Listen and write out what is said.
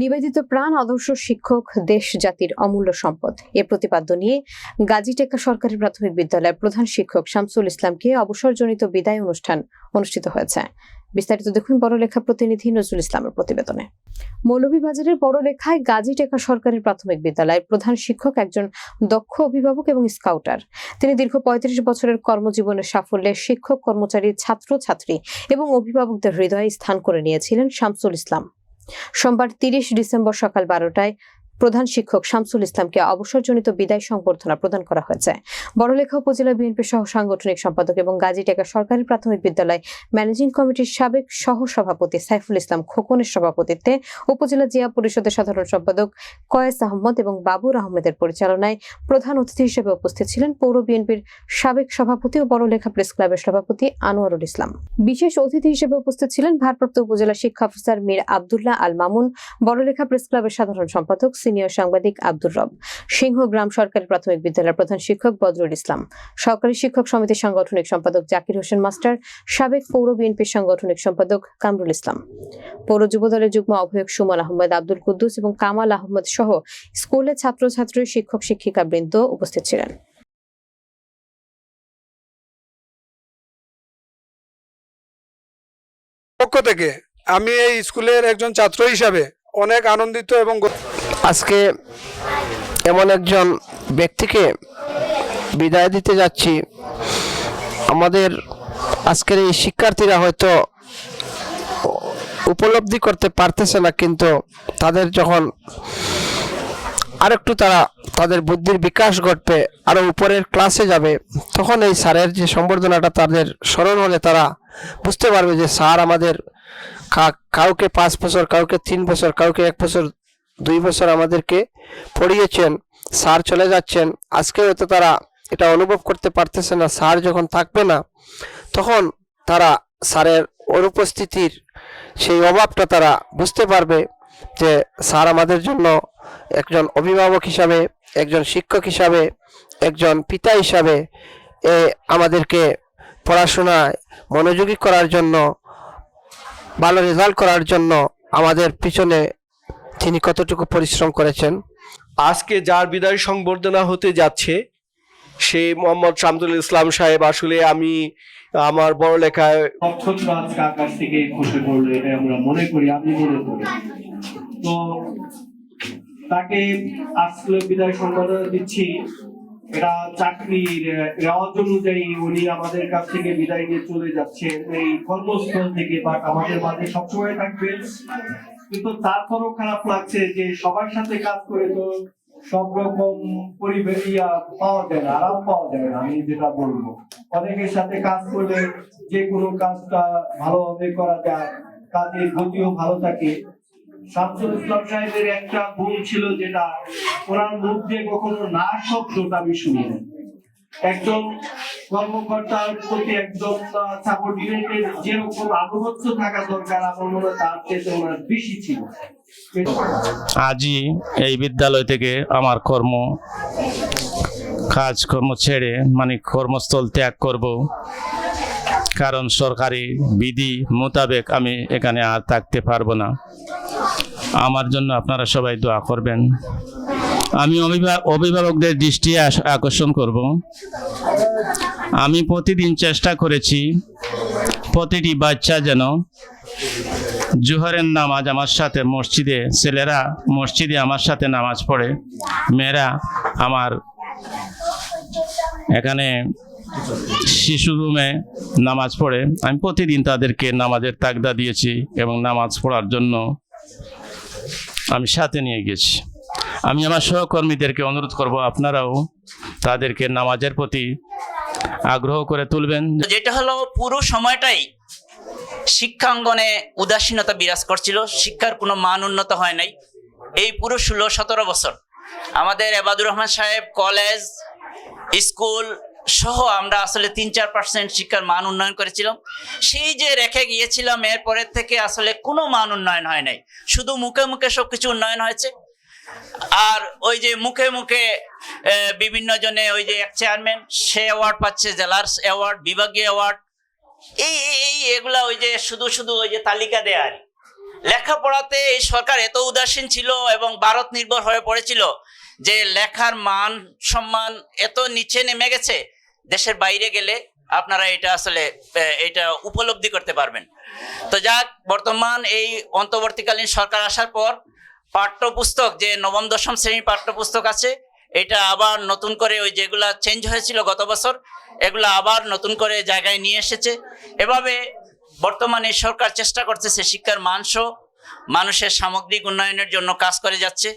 নিবেদিত প্রাণ আদর্শ শিক্ষক দেশ জাতির অমূল্য সম্পদ। এ প্রতিপাদ্য নিয়ে গাজীটেকা সরকারি প্রাথমিক বিদ্যালয়ের প্রধান শিক্ষক শামসুল ইসলামকে অবসরজনিত বিদায় অনুষ্ঠান অনুষ্ঠিত হয়েছে। বিস্তারিত দেখুন বড়লেখা প্রতিনিধি নজরুল ইসলামের প্রতিবেদনে। মৌলভীবাজারের বড়লেখায় গাজীটেকা সরকারি প্রাথমিক বিদ্যালয়ের প্রধান শিক্ষক একজন দক্ষ অভিভাবক এবং স্কাউটার। তিনি দীর্ঘ পঁয়ত্রিশ বছরের কর্মজীবনের সাফল্যে শিক্ষক, কর্মচারী, ছাত্র, ছাত্রী এবং অভিভাবকদের হৃদয়ে স্থান করে নিয়েছিলেন শামসুল ইসলাম। সোমবার তিরিশ ডিসেম্বর সকাল বারোটায় প্রধান শিক্ষক শামসুল ইসলামকে অবসরজনিত বিদায় সংবর্ধনা প্রদান করা হয়েছে। বড়লেখা উপজেলা বিএনপি সহ সাংগঠনিক সম্পাদক এবং গাজীটেকা সরকারি প্রাথমিক বিদ্যালয় ম্যানেজিং কমিটির সাবেক সহ সভাপতি সাইফুল ইসলাম খোকনের সভাপতিত্বে উপজেলা জিয়া পরিষদের সাধারণ সম্পাদক কয়েস আহমদ এবং বাবুর আহমেদের পরিচালনায় প্রধান অতিথি হিসেবে উপস্থিত ছিলেন পৌর বিএনপির সাবেক সভাপতি ও বড়লেখা প্রেস ক্লাবের সভাপতি আনোয়ারুল ইসলাম। বিশেষ অতিথি হিসেবে উপস্থিত ছিলেন ভারপ্রাপ্ত উপজেলা শিক্ষা অফিসার মীর আবদুল্লাহ আল মামুন, বড়লেখা প্রেস ক্লাবের সাধারণ সম্পাদক সিনিয়র সাংবাদিক আব্দুর রব। সিংহ গ্রাম সরকারি প্রাথমিক বিদ্যালয়ের প্রধান শিক্ষক বদরুল ইসলাম। সহকারী শিক্ষক সমিতির সাংগঠনিক সম্পাদক জাকির হোসেন মাস্টার। সাবেক পৌর বিএনপির সাংগঠনিক সম্পাদক কামরুল ইসলাম। পৌর যুবদলের যুগ্ম আহ্বায়ক সুমন আহমেদ আব্দুল কুদ্দুস এবং কামাল আহমদ সহ স্কুলের ছাত্রছাত্রী, শিক্ষক শিক্ষিকা বৃন্দ উপস্থিত ছিলেন। পক্ষ থেকে আমি এই স্কুলের একজন ছাত্র হিসাবে অনেক আনন্দিত এবং আজকে এমন একজন ব্যক্তিকে বিদায় দিতে যাচ্ছি। আমাদের আজকের এই শিক্ষার্থীরা হয়তো উপলব্ধি করতে পারতেছে না, কিন্তু তাদের যখন আরেকটু তারা তাদের বুদ্ধির বিকাশ ঘটবে, আরও উপরের ক্লাসে যাবে, তখন এই স্যারের যে সম্বর্ধনাটা তাদের স্মরণ হলে তারা বুঝতে পারবে যে স্যার আমাদের কাউকে পাঁচ বছর, কাউকে তিন বছর, কাউকে এক বছর দুই বছর আমাদেরকে পড়িয়েছেন, স্যার চলে যাচ্ছেন। আজকে হয়তো তারা এটা অনুভব করতে পারতেছে না, স্যার যখন থাকবে না, তখন তারা স্যারের অনুপস্থিতির সেই অভাবটা তারা বুঝতে পারবে যে স্যার আমাদের জন্য একজন অভিভাবক হিসাবে, একজন শিক্ষক হিসাবে, একজন পিতা হিসাবে এ আমাদেরকে পড়াশোনায় মনোযোগী করার জন্য, ভালো রেজাল্ট করার জন্য আমাদের পিছনে তিনি কতটুকু পরিশ্রম করেছেন? আজকে যার বিদায় সংবর্ধনা হতে যাচ্ছে সে মোহাম্মদ শামদুল ইসলাম সাহেব। আসলে আমি আমার বড় লেখায় আকাশ থেকে খসে পড়ল এটা আমরা মনে করি আমি মনে করি। তো তাকে আজকে বিদায় সংবর্ধনা দিচ্ছি। এটা চাকরির রেওয়াজ অনুযায়ী উনি আমাদের কাছ থেকে বিদায় নিয়ে চলে যাচ্ছেন। এই কর্মস্থল থেকে বাট আমাদের মাঝে সবসময় থাকবেন। কিন্তু তারপরও খারাপ লাগছে যে সবার সাথে কাজ করে তো সব রকম পরিবেশ পাওয়া যায় না, আরাম পাওয়া যায় না, আমি যেটা বলব অনেকের সাথে কাজ করলে যে কোনো কাজটা ভালোভাবে করা যায়, কাজের গতিও ভালো থাকে শামসুল ইসলাম সাহেবের একটা গুণ ছিল যেটা, ওনার মুখ দিয়ে কখনো না শব্দটা আমি শুনি নাই। কর্মকর্তার প্রতি সাবঅর্ডিনেটের যেরকম আনুগত্য থাকা দরকার, আমার মনে হয় তার চেয়ে বেশি ছিল। আজই এই বিদ্যালয় থেকে আমার কর্ম কাজকর্ম ছেড়ে মানে কর্মস্থল ত্যাগ করব। কারণ সরকারি বিধি মোতাবেক আমি এখানে আর থাকতে পারব না। আমার জন্য আপনারা সবাই দোয়া করবেন। আমি অভিভা- অভিভাবকদের দৃষ্টি আকর্ষণ করব। আমি প্রতিদিন চেষ্টা করেছি, প্রতিটি বাচ্চা যেন জোহরের নামাজ আমার সাথে মসজিদে, ছেলেরা মসজিদে আমার সাথে নামাজ পড়ে, মেয়েরা আমার এখানে শিশু রুমে নামাজ পড়ে। আমি প্রতিদিন তাদেরকে নামাজের তাগদা দিয়েছি এবং নামাজ পড়ার জন্য আমি সাথে নিয়ে গেছি। আমি আমার সহকর্মীদেরকে অনুরোধ করব, আপনারাও তাদেরকে নামাজের প্রতি আগ্রহ করে তুলবেন। যেটা হলো, পুরো সময়টাই শিক্ষাঙ্গনে উদাসীনতা বিরাজ করছিল, শিক্ষার কোনো মান উন্নত হয় নাই। এই পুরো ষোলো, সতেরো বছর আমাদের এবাদুর রহমান সাহেব, কলেজ, স্কুল সহ আমরা আসলে তিন, চার পার্সেন্ট শিক্ষার মান উন্নয়ন করেছিলাম। সেই যে রেখে গিয়েছিলাম এরপরের থেকে আসলে কোনো মান উন্নয়ন হয় নাই। শুধু মুখে মুখে সবকিছু উন্নয়ন হয়েছে। আর ওই যে মুখে মুখে বিভিন্ন জনে ওই যে এক চেয়ারম্যান সে অ্যাওয়ার্ড পাচ্ছে জেলার অ্যাওয়ার্ড বিভাগীয় অ্যাওয়ার্ড এই, এই- এগুলা ওই যে শুধু শুধু ওই যে তালিকা দেয়া আর। লেখাপড়াতে এই সরকার এত উদাসীন ছিল এবং ভারত নির্ভর হয়ে পড়েছিল যে লেখার মান, সম্মান এত নিচে নেমে গেছে, দেশের বাইরে গেলে আপনারা এটা আসলে এটা উপলব্ধি করতে পারবেন তো যাক, বর্তমান এই অন্তর্বর্তীকালীন সরকার আসার পর পাঠ্যপুস্তক, যে নবম, দশম শ্রেণির পাঠ্যপুস্তক আছে এটা আবার নতুন করে ওই যেগুলা চেঞ্জ হয়েছিল গত বছর, এগুলো আবার নতুন করে জায়গায় নিয়ে এসেছে। এভাবে বর্তমানে সরকার চেষ্টা করতেছে শিক্ষার মানসহ মানুষের সামগ্রিক উন্নয়নের জন্য কাজ করে যাচ্ছে।